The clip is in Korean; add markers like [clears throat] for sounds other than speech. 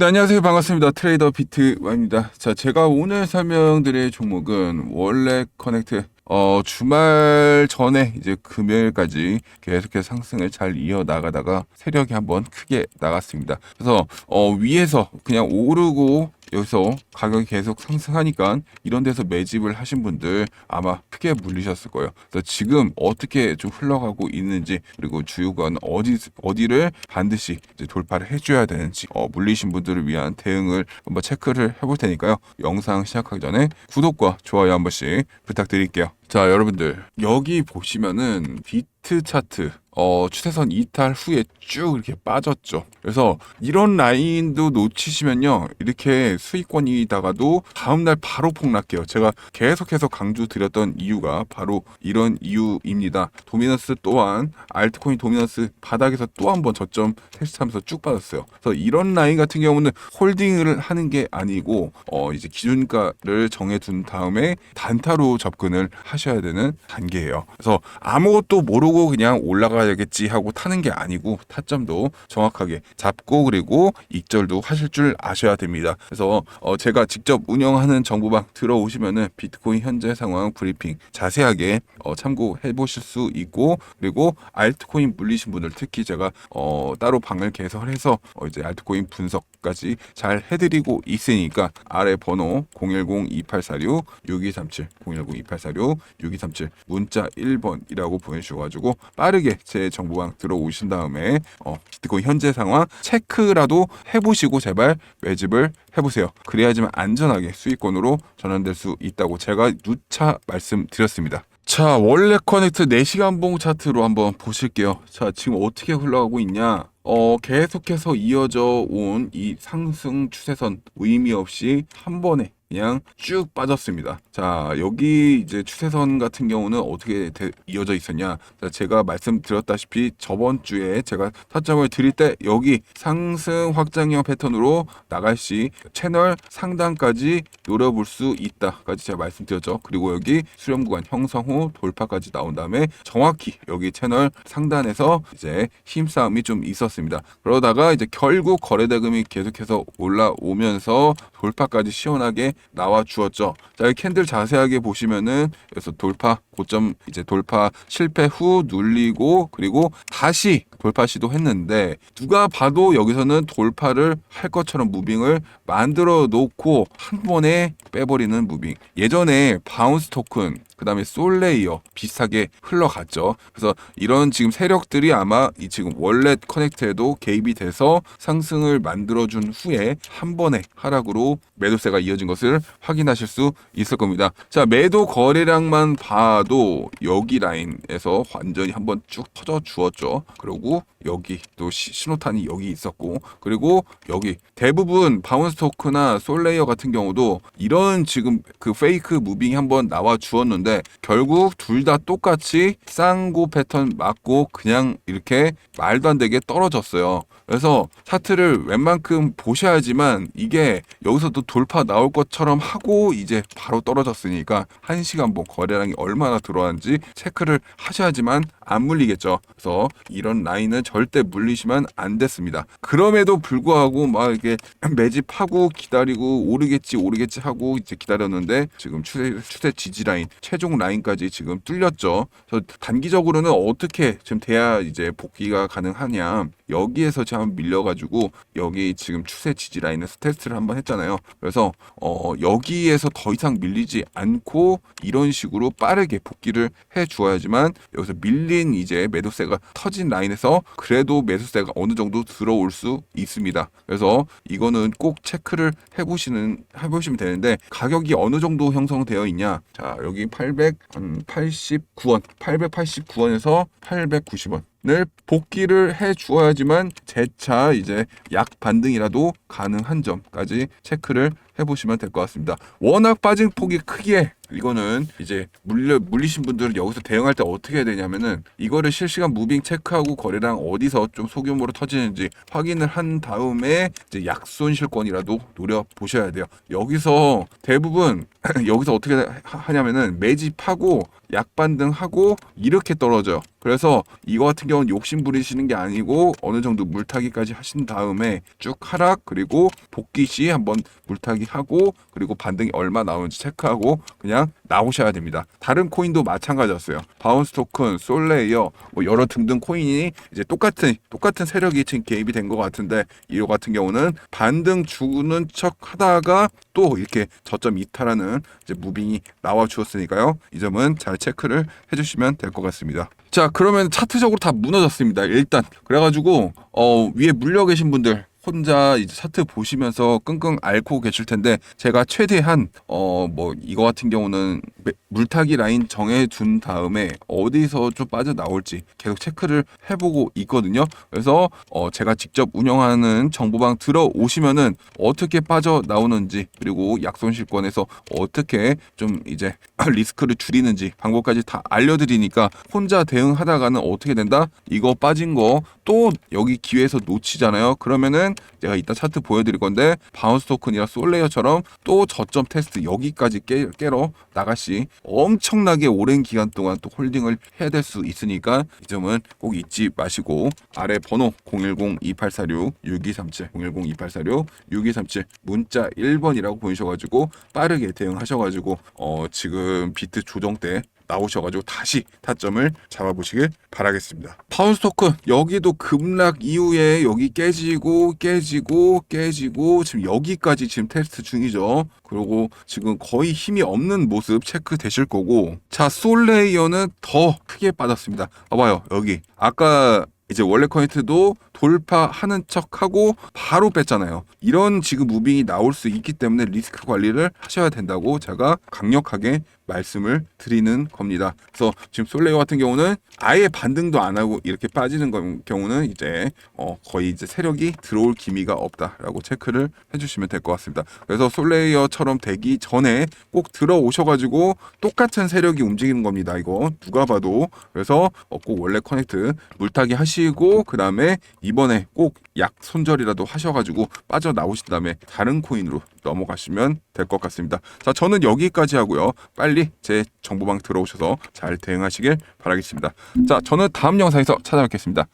네, 안녕하세요. 반갑습니다. 트레이더 비트와입니다. 자, 제가 오늘 설명드릴 종목은 원래 커넥트 어, 주말 전에 이제 금요일까지 계속해서 상승을 잘 이어 나가다가 세력이 한번 크게 나갔습니다. 그래서 어, 위에서 그냥 오르고 여기서 가격이 계속 상승하니까 이런 데서 매집을 하신 분들 아마 크게 물리셨을 거예요. 그래서 지금 어떻게 좀 흘러가고 있는지 그리고 주요관 어디 어디를 반드시 돌파를 해줘야 되는지 어, 물리신 분들을 위한 대응을 한번 체크를 해볼 테니까요. 영상 시작하기 전에 구독과 좋아요 한 번씩 부탁드릴게요. 자 여러분들 여기 보시면은 비트 차트 어, 추세선 이탈 후에 쭉 이렇게 빠졌죠. 그래서 이런 라인도 놓치시면요. 이렇게 수익권이다가도 다음날 바로 폭락해요. 제가 계속해서 강조 드렸던 이유가 바로 이런 이유입니다. 도미넌스 또한 알트코인 도미넌스 바닥에서 또 한 번 저점 테스트하면서 쭉 빠졌어요. 그래서 이런 라인 같은 경우는 홀딩을 하는 게 아니고 어, 이제 기준가를 정해둔 다음에 단타로 접근을 하셔야 되는 단계예요. 그래서 아무것도 모르고 그냥 올라가야 겠지 하고 타는 게 아니고 타점도 정확하게 잡고 그리고 익절도 하실 줄 아셔야 됩니다. 그래서 어 제가 직접 운영하는 정보방 들어오시면은 비트코인 현재 상황 브리핑 자세하게 어 참고해 보실 수 있고 그리고 알트코인 물리신 분들 특히 제가 어 따로 방을 개설해서 어 이제 알트코인 분석까지 잘 해드리고 있으니까 아래 번호 010-2846-6237 010-2846-6237 문자 1번이라고 보내주셔가지고 빠르게 제 정보방 들어오신 다음에 어, 비트코인 현재 상황 체크라도 해보시고 제발 매집을 해보세요. 그래야지만 안전하게 수익권으로 전환될 수 있다고 제가 누차 말씀드렸습니다. 자, 원래 커넥트 4시간 봉 차트로 한번 보실게요. 자, 지금 어떻게 흘러가고 있냐? 어, 계속해서 이어져 온 이 상승 추세선 의미 없이 한 번에 그냥 쭉 빠졌습니다. 자, 여기 이제 추세선 같은 경우는 어떻게 되- 이어져 있었냐? 자, 제가 말씀드렸다시피 저번 주에 제가 타점을 드릴 때 여기 상승 확장형 패턴으로 나갈 시 채널 상단까지 노려볼 수 있다까지 제가 말씀드렸죠. 그리고 여기 수렴 구간 형성 후 돌파까지 나온 다음에 정확히 여기 채널 상단에서 이제 힘싸움이 좀 있었습니다. 그러다가 이제 결국 거래대금이 계속해서 올라오면서 돌파까지 시원하게 나와 주었죠. 자, 이 캔들 자세하게 보시면은 여기서 돌파 고점 이제 돌파 실패 후 눌리고 그리고 다시 돌파 시도했는데 누가 봐도 여기서는 돌파를 할 것처럼 무빙을 만들어 놓고 한 번에 빼버리는 무빙. 예전에 바운스 토큰 그 다음에 솔레이어 비슷하게 흘러갔죠. 그래서 이런 지금 세력들이 아마 이 지금 월렛 커넥트에도 개입이 돼서 상승을 만들어준 후에 한 번에 하락으로 매도세가 이어진 것을 확인하실 수 있을 겁니다. 자 매도 거래량만 봐도 여기 라인에서 완전히 한번 쭉 터져 주었죠. 그리고 여기 또 시- 신호탄이 여기 있었고 그리고 여기 대부분 바운스 토크나 솔레이어 같은 경우도 이런 지금 그 페이크 무빙이 한번 나와 주었는데 결국 둘 다 똑같이 쌍고 패턴 맞고 그냥 이렇게 말도 안 되게 떨어졌어요. 그래서 차트를 웬만큼 보셔야지만 이게 여기서도 돌파 나올 것 처럼 하고 이제 바로 떨어졌으니까 한 시간 뭐 거래량이 얼마나 들어왔는지 체크를 하셔야지만 안 물리겠죠. 그래서 이런 라인은 절대 물리시면 안 됐습니다. 그럼에도 불구하고 막 이렇게 [clears throat] 매집하고 기다리고 오르겠지 오르겠지 하고 이제 기다렸는데 지금 추세 추세 지지 라인 최종 라인까지 지금 뚫렸죠. 그래서 단기적으로는 어떻게 지금 돼야 이제 복귀가 가능하냐 여기에서 지금 밀려가지고 여기 지금 추세 지지 라인에서 테스트를 한번 했잖아요. 그래서 어 여기에서 더 이상 밀리지 않고 이런 식으로 빠르게 복귀를 해 주어야지만 여기서 밀린 이제 매도세가 터진 라인에서 그래도 매수세가 어느 정도 들어올 수 있습니다. 그래서 이거는 꼭 체크를 해보시는 해보시면 되는데 가격이 어느 정도 형성되어 있냐? 자 여기 889원, 889원에서 890원. 을 복귀를 해 주어야지만 재차 이제 약 반등이라도 가능한 점까지 체크를 해보시면 될 것 같습니다. 워낙 빠진 폭이 크기에 이거는 이제 물려 물리신 분들은 여기서 대응할 때 어떻게 해야 되냐면은 이거를 실시간 무빙 체크하고 거래량 어디서 좀 소규모로 터지는지 확인을 한 다음에 이제 약손실권이라도 노려 보셔야 돼요. 여기서 대부분 [clears throat] 여기서 어떻게 하- 하냐면은 매집하고 약반등하고 이렇게 떨어져요. 그래서 이거 같은 경우는 욕심 부리시는 게 아니고 어느 정도 물타기까지 하신 다음에 쭉 하락 그리고 복귀 시 한번 물타기 하고 그리고 반등이 얼마 나오는지 체크하고 그냥 나오셔야 됩니다. 다른 코인도 마찬가지였어요. 바운스 토큰, 솔레이어 뭐 여러 등등 코인이 이제 똑같은 똑같은 세력이 지금 개입이 된 것 같은데 이거 같은 경우는 반등 주는 척 하다가 또 이렇게 저점 이탈하는 이제 무빙이 나와 주었으니까요. 이 점은 잘 체크를 해주시면 될 것 같습니다. 자 그러면 차트적으로 다 무너졌습니다. 일단 그래가지고 어 위에 물려 계신 분들 혼자 이제 차트 보시면서 끙끙 앓고 계실 텐데 제가 최대한 어 뭐 이거 같은 경우는 매- 물타기 라인 정해 둔 다음에 어디서 좀 빠져 나올지 계속 체크를 해보고 있거든요. 그래서 어 제가 직접 운영하는 정보방 들어오시면은 어떻게 빠져 나오는지 그리고 약손실권에서 어떻게 좀 이제 [clears throat] 리스크를 줄이는지 방법까지 다 알려드리니까 혼자 대응하다가는 어떻게 된다? 이거 빠진 거 또 여기 기회에서 놓치잖아요. 그러면은 제가 이따 차트 보여드릴 건데 바운스 토큰이나 솔레이어처럼 또 저점 테스트 여기까지 깨, 깨러 나가시 엄청나게 오랜 기간 동안 또 홀딩을 해야 될 수 있으니까 이 점은 꼭 잊지 마시고 아래 번호 010-2846-6237 010-2846-6237 문자 1번이라고 보이셔가지고 빠르게 대응하셔가지고 어 지금 비트 조정 때 나오셔가지고 다시 타점을 잡아보시길 바라겠습니다. 파운스 토큰 여기도 급락 이후에 여기 깨지고 깨지고 깨지고 지금 여기까지 지금 테스트 중이죠. 그리고 지금 거의 힘이 없는 모습 체크 되실 거고 자 솔레이어는 더 크게 빠졌습니다. 봐봐요 여기 아까 이제 원래 커넥트도 돌파하는 척하고 바로 뺐잖아요. 이런 지금 무빙이 나올 수 있기 때문에 리스크 관리를 하셔야 된다고 제가 강력하게 말씀을 드리는 겁니다. 그래서 지금 솔레이어 같은 경우는 아예 반등도 안 하고 이렇게 빠지는 거- 경우는 이제 어 거의 이제 세력이 들어올 기미가 없다라고 체크를 해주시면 될 것 같습니다. 그래서 솔레이어처럼 되기 전에 꼭 들어오셔가지고 똑같은 세력이 움직이는 겁니다. 이거 누가 봐도 그래서 어, 꼭 원래 커넥트 물타기 하시고 그 다음에 이번에 꼭 약 손절이라도 하셔가지고 빠져 나오신 다음에 다른 코인으로 넘어가시면 될 것 같습니다. 자, 저는 여기까지 하고요. 빨리 제 정보방 들어오셔서 잘 대응하시길 바라겠습니다. 자, 저는 다음 영상에서 찾아뵙겠습니다.